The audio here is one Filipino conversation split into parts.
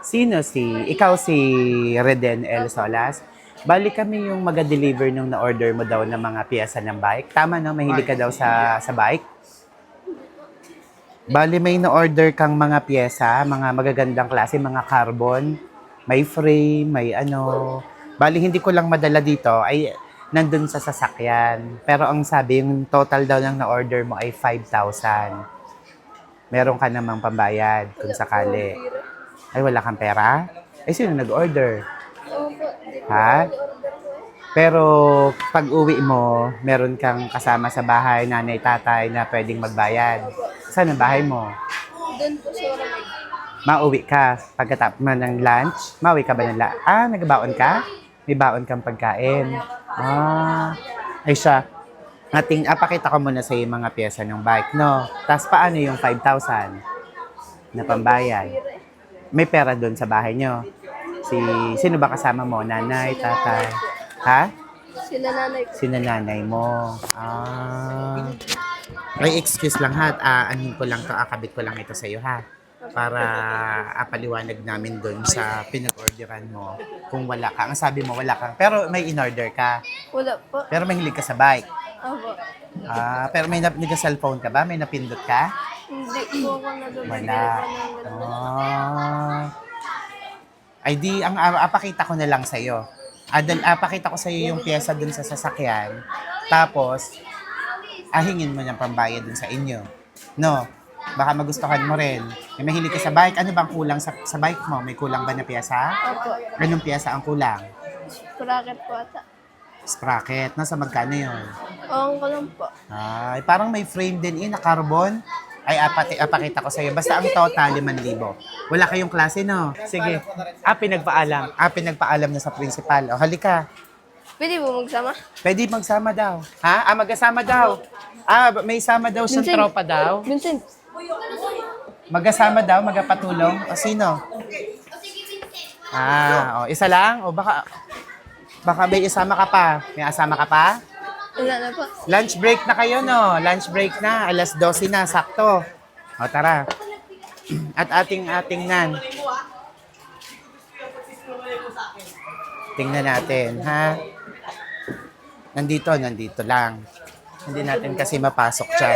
Sino si, ikaw si Reden L. Solas? Bali kami yung mag-deliver nung na-order mo daw ng mga piyesa ng bike. Tama no? Mahilig ka daw sa, sa bike? Bali may na-order kang mga piyesa, mga magagandang klase, mga carbon. May frame, may ano. Bali hindi ko lang madala dito ay nandun sa sasakyan. Pero ang sabi, yung total daw ng na-order mo ay 5,000. Meron ka namang pambayad kung sakali. Ay, wala kang pera? Ay, sino nag-order? Ha? Pero pag uwi mo, meron kang kasama sa bahay, nanay, tatay na pwedeng magbayad. Saan ang bahay mo? Doon po sa Oramay. Mauwi ka pagkatapos mo ng lunch? Mauwi ka ba ng lunch? Ah, nagbaon ka? May baon kang pagkain. Ah, ay siya. Ating, apakita ko muna sa mga pyesa ng bike, no? Tapos paano yung 5,000 na pambayad? May pera doon sa bahay nyo. Si, sino ba kasama mo? Nanay, tatay? Ha? Sila nanay ko. Sina nanay mo. Ah. Ay, excuse lang ha. Ah, anin ko lang to, akabit ko lang ito sa iyo ha. Para apaliwanag namin doon sa pinag-orderan mo. Kung wala ka. Ang sabi mo, wala kang. Pero may in-order ka. Wala po. Pero mahilig ka sa bike. Opo. Ah, pero may nap- nag-cellphone ka ba? May napindot ka? Hindi po Wala. ganun. Ah. Ay di, ang ah, apakita ko na lang sa iyo. Adal, apakita ko sa iyo yung pyesa dun sa sasakyan. Tapos, ahingin mo ng pambayad dun sa inyo. No? Baka magustuhan mo rin. May mahilig ka sa bike. Ano bang kulang sa, sa bike mo? May kulang ba na pyesa? Opo. Anong pyesa ang kulang? Bracket po ata. Sprocket. Nasa magkano yun? Oo ko lang po. Ay, parang may frame din in na carbon. Ay, apati, apakita ko sa iyo. Basta ang total, 5,000. Wala kayong klase, no? Sige. Ah, pinagpaalam. Ah, pinagpaalam na sa principal. O, halika. Pwede po magsama? Pwede magsama daw. Ha? Ah, magkasama daw. Ah, may sama daw siyang Vincent. tropa daw. Vincent. Magkasama daw, magkapatulong. O, sino? Ah, o, isa lang? O, baka, baka may isama ka pa. May asama ka pa? Wala na po. Lunch break na kayo, no? Lunch break na. Alas 12 na, sakto. O, tara. At ating ating nan. Tingnan natin, ha? Nandito, nandito lang. Hindi natin kasi mapasok siya.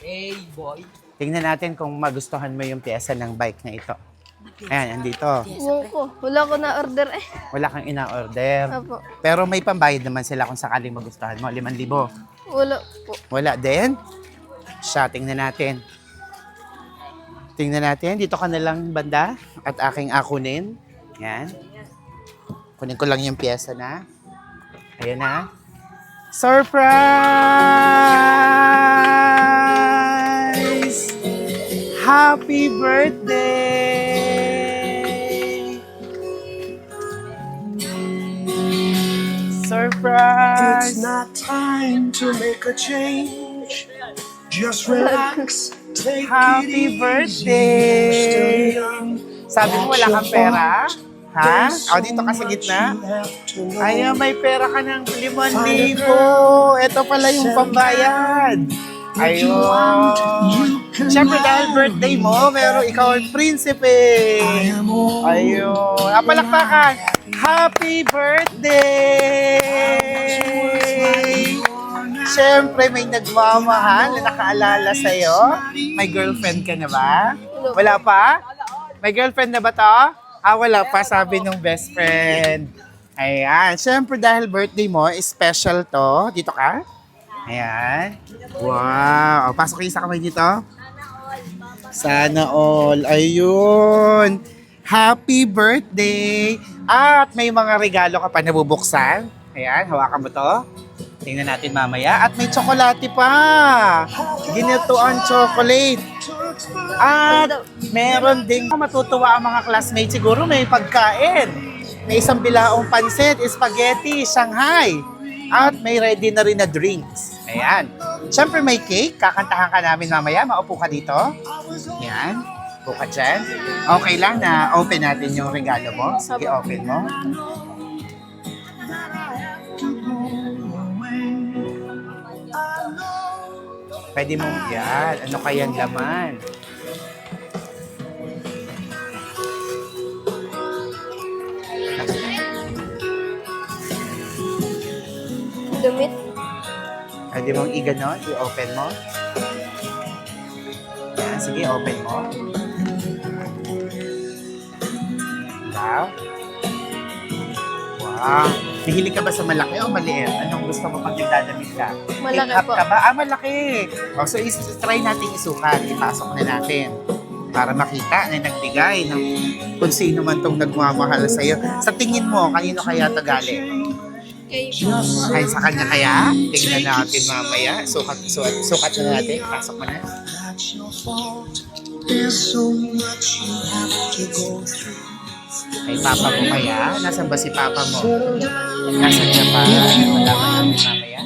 Hey, boy. Tingnan natin kung magustuhan mo yung pyesa ng bike na ito. Ayan, andito. Ewan ko. Wala ko na order eh. Wala kang ina-order. Opo. Pero may pambayad naman sila kung sakaling magustuhan mo. 5,000. Wala po. Wala din? Siya, tingnan natin. Tingnan natin. Dito ka na lang banda at aking akunin. Yan. Kunin ko lang yung pyesa na. Ayan na. Surprise! Happy birthday! Surprise! It's not time to make a change. Just relax. Take Happy it birthday! easy. Still young. Sabi mo wala kang pera? Ha? O, dito ka sa gitna? Ay, may pera ka ng 5,000. Ito pala yung pambayad. Ayun. Siyempre dahil birthday mo, pero ikaw ang prinsipe. Ayun. Ah, palakpakan. Happy birthday! Siyempre, may nagmamahal na nakaalala sa'yo. May girlfriend ka na ba? Wala pa? May girlfriend na ba to? Ah, wala pa, sabi nung best friend. Ayan. Siyempre, dahil birthday mo, special to. Dito ka? Ayan. Wow. O, pasok kayo sa kamay dito. Sana all. Ayun. Happy birthday! At may mga regalo ka pa nabubuksan. Ayan, hawakan mo to. Tingnan natin mamaya. At may tsokolate pa. Ginatuan chocolate. At meron ding matutuwa ang mga classmates. Siguro may pagkain. May isang bilaong pansit, spaghetti, Shanghai. At may ready na rin na drinks. Ayan. Siyempre may cake. Kakantahan ka namin mamaya. Maupo ka dito. Ayan. Upo ka dyan. Okay lang na open natin yung regalo mo. Sige, open mo. Pwede mo, yan. Ano kaya kayang laman? Dumit Pwede mong i-ganon, i-open mo. Yan, sige, open mo. Wow. Wow. Mahilig ka ba sa malaki o maliit? Anong gusto mo pag nagdadamit ka? Malaki Take up po. ka ba? Ah, malaki. O, so, is, try natin isukat. Ipasok na natin. Para makita na nagbigay ng kung sino man tong nagmamahal sa'yo. Sa tingin mo, kanino kaya ito galing? Ay, sa kanya kaya? Tingnan natin mamaya. Sukat, sukat, sukat na natin. Pasok mo na. Ay, papa mo kaya? Nasaan ba si papa mo? Nasaan niya pa? Wala ba natin mamaya?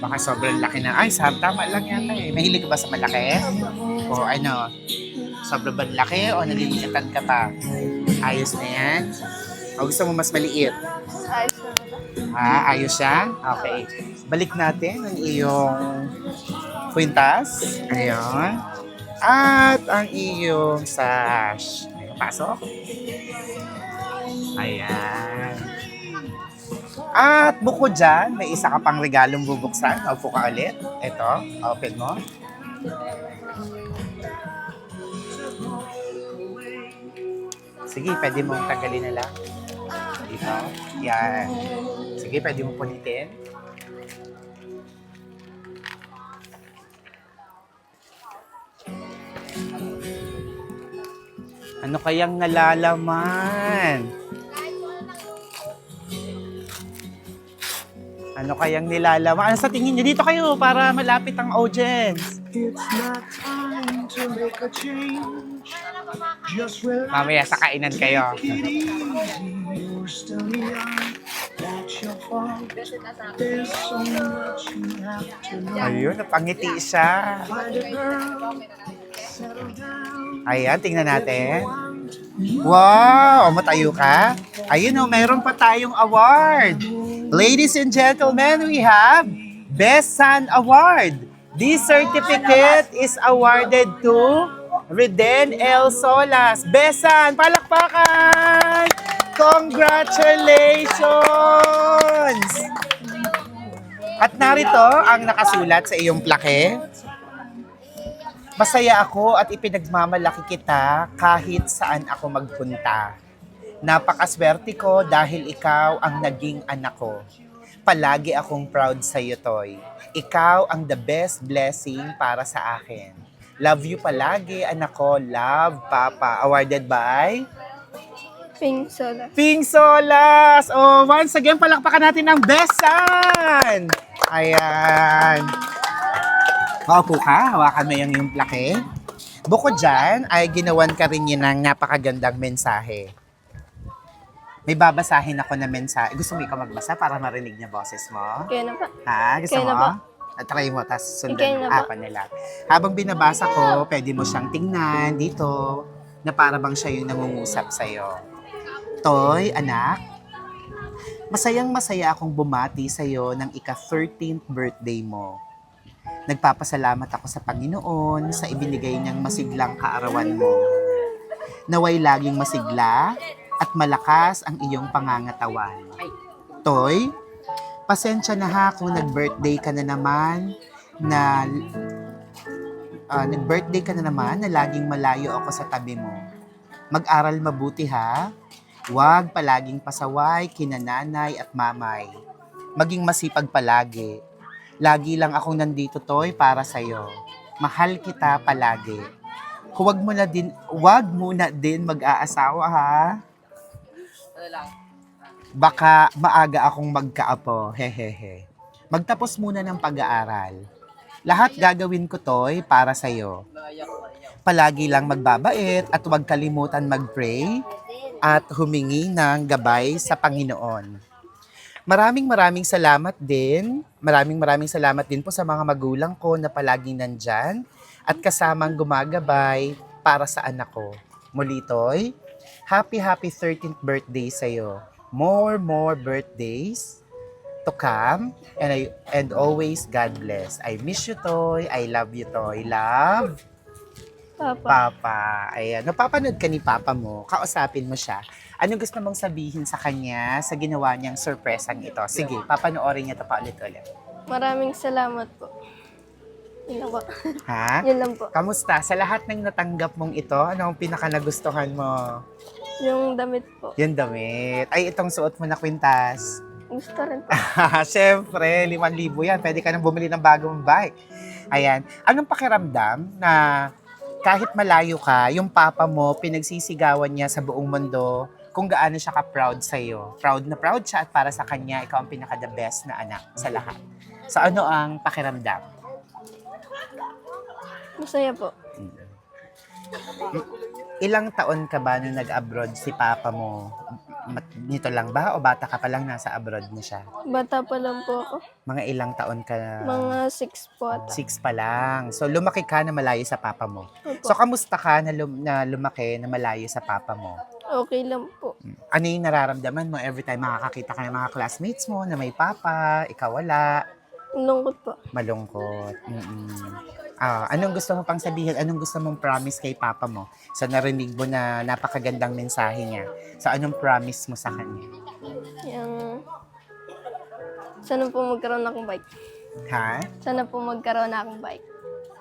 Baka sobrang laki na. Ay, Sam, tama lang yata eh. Mahilig ka ba sa malaki? O ano? Sobrang laki o nalilikatan ka pa? Ayos na yan? O gusto mo mas maliit? ayos na ba? Ah, ayos siya? Okay. Balik natin ang iyong kwintas. Ayun. At ang iyong sash. Ayun, pasok. Ayan. At bukod dyan, may isa ka pang regalong bubuksan. Upo ka ulit. Ito, open mo. Sige, pwede mong tagalin na lang. Dito. Yan. Sige, pwede mo punitin. Ano kayang nalalaman? Ano kayang nilalaman? Ano sa tingin niyo? Dito kayo para malapit ang audience. It's not time to make a change. Mamaya sa kainan kayo. Ayun, napangiti siya. Find a girl. Settle down. Ayan, tingnan natin. Wow! Matayo ka? Ayun o, mayroon pa tayong award. Ladies and gentlemen, we have Best Son Award. This certificate is awarded to Reden L. Solas. Best Son, palakpakan! Congratulations! At narito ang nakasulat sa iyong plake. Masaya ako at ipinagmamalaki kita kahit saan ako magpunta. Napakaswerte ko dahil ikaw ang naging anak ko. Palagi akong proud sa iyo, Toy. Ikaw ang the best blessing para sa akin. Love you palagi, anak ko. Love, Papa. Awarded by Pink soda. Ping Solas! Oh, once again, palakpakan natin ng besan! Ayan. Paupo ka, hawakan mo yung, yung plake. Bukod dyan, ay ginawan ka rin yun ng napakagandang mensahe. May babasahin ako na mensahe. Gusto mo ikaw magbasa para marinig niya boses mo? Kaya na pa. Ha? Gusto Ikaw mo? na ba? Try mo, tapos Ikaw sundan na mo. ba? Ako na lang. Habang binabasa ko, pwede mo siyang tingnan dito na para bang siya yung nangungusap sa'yo. Toy, anak, masayang masaya akong bumati sa'yo ng ika-13th birthday mo. Nagpapasalamat ako sa Panginoon sa ibinigay niyang masiglang kaarawan mo. Naway laging masigla at malakas ang iyong pangangatawan. Toy, pasensya na ha kung nag-birthday ka na naman na ah, nag-birthday ka na naman na laging malayo ako sa tabi mo. Mag-aral mabuti ha. Huwag palaging pasaway kina nanay at mamay. Maging masipag palagi. Lagi lang akong nandito, Toy, para sa'yo. Mahal kita palagi. Huwag mo na din, huwag muna din mag-aasawa, ha? Ano lang? Baka maaga akong magkaapo, hehehe. Magtapos muna ng pag-aaral. Lahat gagawin ko, Toy, para sa'yo. Palagi lang magbabait at huwag kalimutan mag-pray at humingi ng gabay sa Panginoon. Maraming maraming salamat din. Maraming maraming salamat din po sa mga magulang ko na palaging nandyan at kasamang gumagabay para sa anak ko. Muli, Toy, happy happy 13th birthday sa'yo. More, more birthdays to come and I and always God bless. I miss you, Toy. I love you, Toy. Love. Papa. Papa. Ayan. Napapanood ka ni Papa mo. Kausapin mo siya. Ano gusto mong sabihin sa kanya sa ginawa niyang surpresang ito? Sige, papanoorin niya ito pa ulit-ulit. Maraming salamat po. Yun lang po. Ha? Yun lang po. Kamusta? Sa lahat ng natanggap mong ito, ano ang pinaka nagustuhan mo? Yung damit po. Yung damit. Ay, itong suot mo na kwintas. Gusto rin po. Siyempre, 5,000 yan. Pwede ka nang bumili ng bagong bike. Ayan. Anong pakiramdam na kahit malayo ka, yung papa mo, pinagsisigawan niya sa buong mundo kung gaano siya ka-proud sa'yo. Proud na proud siya at para sa kanya, ikaw ang pinaka-the best na anak sa lahat. So ano ang pakiramdam? Masaya po. Ilang taon ka ba nung nag-abroad si papa mo? Mat- Nito lang ba o bata ka pa lang nasa abroad na siya? Bata pa lang po ako. Mga ilang taon ka? Mga six po ata. Six pa lang. So, lumaki ka na malayo sa papa mo. Opo. So, kamusta ka na, lum- na lumaki na malayo sa papa mo? Okay lang po. Ano yung nararamdaman mo every time makakakita ka ng mga classmates mo na may papa, ikaw wala, Lungkot po. malungkot. Mm-mm. Ah, anong gusto mo pang sabihin? Anong gusto mong promise kay papa mo? So, narinig mo na napakagandang mensahe niya. So, anong promise mo sa kanya? Yung... Sana po magkaroon akong bike. Ha? Sana po magkaroon na akong bike.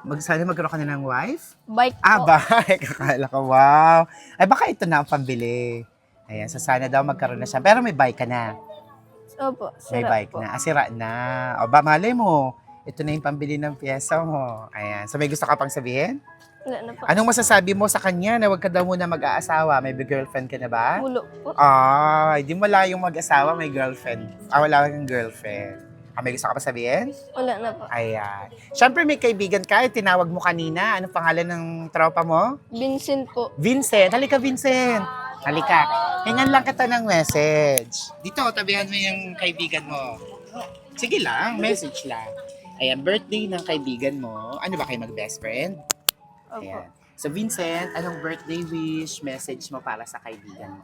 Mag, sana magkaroon ka na ng wife? Bike po. Ah, bike. Akala ko, wow. Ay, baka ito na ang pambili. Ayan, so sana daw magkaroon na siya. Pero may bike ka na. Opo. May sira bike po. na. Ah, sira na. O ba, malay mo. Ito na yung pambili ng pyesa mo. Ayan. So may gusto ka pang sabihin? Wala na po. Anong masasabi mo sa kanya na wag ka daw muna mag-aasawa? May girlfriend ka na ba? Ulo po. Ah, hindi mo yung mag-asawa, may girlfriend. Ah, wala kang girlfriend. Ah, may gusto ka pa sabihin? Wala na po. Ayan. Siyempre may kaibigan ka, eh, tinawag mo kanina. Anong pangalan ng tropa mo? Vincent po. Vincent. Halika, Vincent. Halika. Hingan lang kita ng message. Dito, tabihan mo yung kaibigan mo. Sige lang, message lang. Ayan, birthday ng kaibigan mo. Ano ba kayo mag-best friend? Opo. Ayan. So, Vincent, anong birthday wish, message mo para sa kaibigan mo?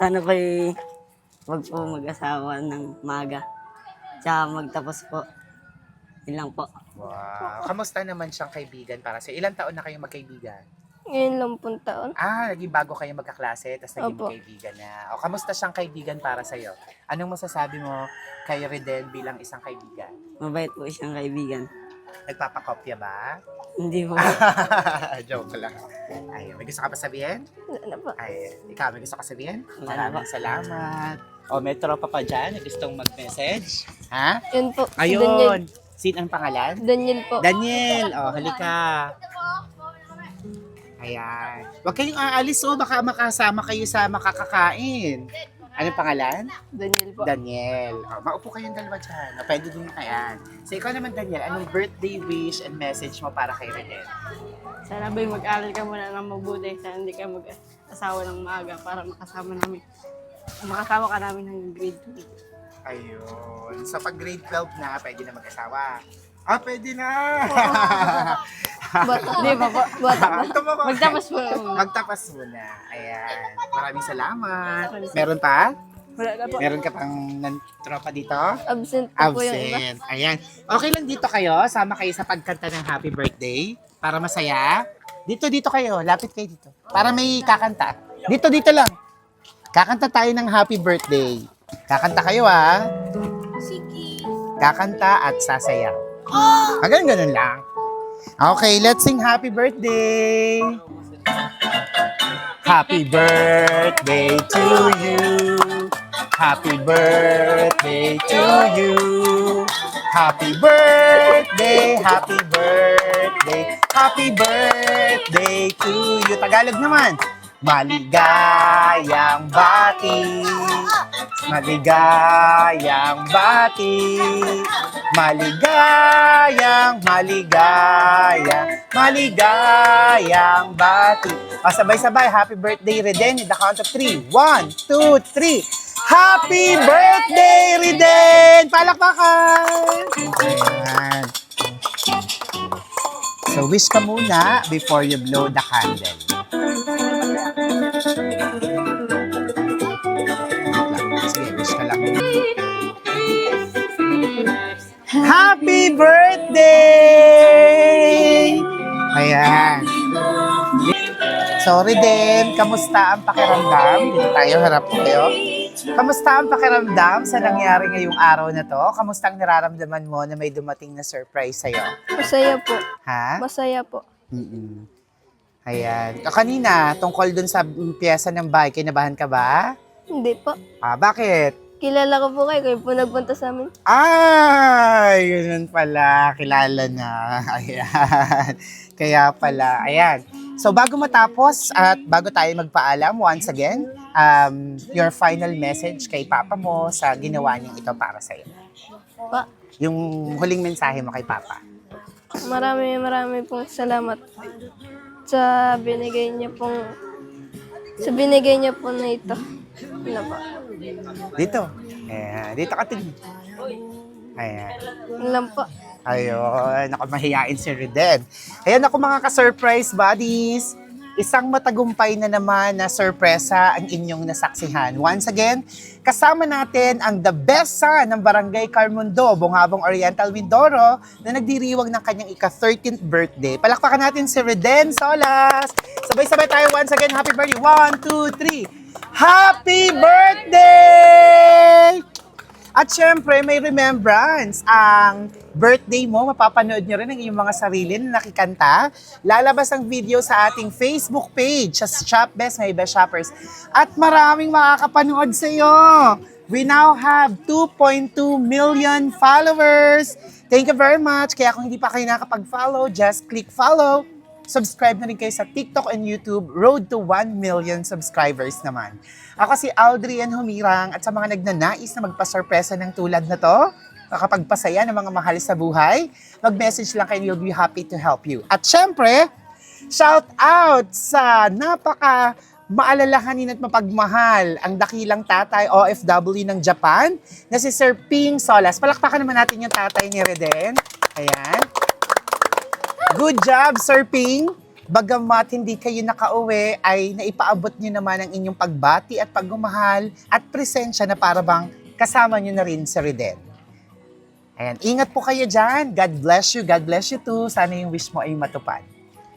Sana po eh, wag po mag-asawa ng maga. Tsaka magtapos po. Yun lang po. Wow. Kamusta naman siyang kaibigan para sa Ilang taon na kayong magkaibigan? Ngayon lang pong taon. Ah, naging bago kayo magkaklase, tapos naging Opo. magkaibigan na. O, kamusta siyang kaibigan para sa'yo? Anong masasabi mo kay Reden bilang isang kaibigan? Mabait po siyang kaibigan. Nagpapakopya ba? Hindi po. Joke lang. Ay, may gusto ka pa sabihin? Wala na po. Ay, ikaw may gusto ka sabihin? Wala Maraming salamat. O, may tropa pa dyan na gustong mag-message? Ha? Yun po. Si Daniel. Ayun. Sino ang pangalan? Daniel po. Daniel, oh, halika. Ayan. Huwag kayong aalis, oh. Baka makasama kayo sa makakakain. Anong pangalan? Daniel po. Daniel. Oh, maupo kayong dalawa dyan. O, pwede din kayan. So, ikaw naman, Daniel, anong birthday wish and message mo para kay Redel? Sana ba'y mag-aral ka muna ng mabuti. Sana hindi ka mag-asawa ng maaga para makasama namin. Makasama ka namin hanggang grade 2. Ayun. So, pag grade 12 na, pwede na mag-asawa. Ah, pwede na! Bata. Hindi pa po. Bata pa. Tumama- Magtapos po. Magtapas muna. Ayan. Maraming salamat. Meron pa? Wala na po. Meron ka pang nan- tropa dito? Absent po po yung iba. Absent. Ayan. Okay lang dito kayo. Sama kayo sa pagkanta ng happy birthday. Para masaya. Dito, dito kayo. Lapit kayo dito. Para may kakanta. Dito, dito lang. Kakanta tayo ng happy birthday. Kakanta kayo ah. Sige. Kakanta at sasayaw. Hanggang ganun lang. Okay, let's sing happy birthday. Happy birthday to you. Happy birthday to you. Happy birthday, happy birthday, happy birthday to you. Tagalog naman. Maligayang bati. Maligayang bati. Maligayang, maligayang, maligayang bati. O, sabay-sabay. Happy birthday, Reden. In the count of three. One, two, three. Happy birthday, Reden! Palakpakan! So, wish ka muna before you blow the candle. Happy birthday! Ayan. Sorry din, kamusta ang pakiramdam? Dito tayo, harap tayo. Kamusta ang pakiramdam sa nangyari ngayong araw na to? Kamusta ang nararamdaman mo na may dumating na surprise sa'yo? Masaya po. Ha? Masaya po. Mm-mm. Ayan. Ah, Kanina, tungkol dun sa piyesa ng bahay, kinabahan ka ba? Hindi po. Ah, bakit? Kilala ko po kayo. Kayo po nagpunta sa amin. Ay, ganun pala. Kilala na. Ayan. Kaya pala. Ayan. So, bago matapos at bago tayo magpaalam, once again, um, your final message kay Papa mo sa ginawa niyang ito para sa'yo. Pa, Yung huling mensahe mo kay Papa. marami marami pong salamat sa binigay niya pong sa binigay niya po na ito. Ano po? Dito. Ayan. Dito ka tingin. Ayan. Lang po. Ayun, ako mahihain si Reden. Ayan ako mga ka-surprise buddies. Isang matagumpay na naman na sorpresa ang inyong nasaksihan. Once again, kasama natin ang the best son ng Barangay Carmundo, Bungabong Oriental Mindoro, na nagdiriwang ng kanyang ika-13th birthday. Palakpakan natin si Reden Solas. Sabay-sabay tayo once again. Happy birthday. One, two, three. Happy birthday! At syempre, may remembrance. Ang birthday mo, mapapanood nyo rin ang iyong mga sarili na nakikanta. Lalabas ang video sa ating Facebook page sa Shop Best, may Best Shoppers. At maraming makakapanood sa iyo. We now have 2.2 million followers. Thank you very much. Kaya kung hindi pa kayo nakapag-follow, just click follow. Subscribe na rin kayo sa TikTok and YouTube. Road to 1 million subscribers naman. Ako si Aldrian Humirang at sa mga nagnanais na magpasorpresa ng tulad na to, makapagpasaya ng mga mahal sa buhay, mag-message lang kayo, we'll be happy to help you. At syempre, shout out sa napaka maalalahanin at mapagmahal ang dakilang tatay OFW ng Japan na si Sir Ping Solas. Palakpakan naman natin yung tatay ni Reden. Ayan. Good job, Sir Ping. Bagamat hindi kayo nakauwi, ay naipaabot niyo naman ang inyong pagbati at pagmamahal at presensya na para bang kasama niyo na rin si Reden. Ayan, ingat po kayo dyan. God bless you. God bless you too. Sana yung wish mo ay matupad.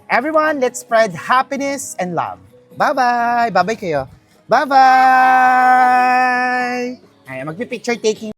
Everyone, let's spread happiness and love. Bye-bye. Bye-bye kayo. Bye-bye. Ayan, magpipicture taking